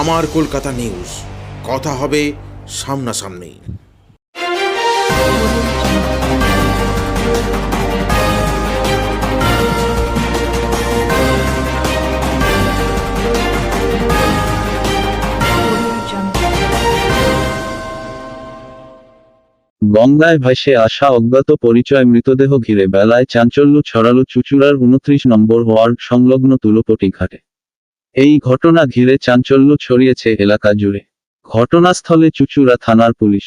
আমার কলকাতা নিউজ। কথা হবে সামনাসামনি। গঙ্গায় ভাসে আসা অজ্ঞাত পরিচয় মৃতদেহ ঘিরে বেলায় চাঞ্চল্য ছড়ালো চুচুড়ার উনত্রিশ নম্বর ওয়ার্ড সংলগ্ন তুলোপটি ঘাটে। এই ঘটনা ঘিরে চাঞ্চল্য ছড়িয়েছে এলাকা জুড়ে। ঘটনাস্থলে চুচুড়া থানার পুলিশ।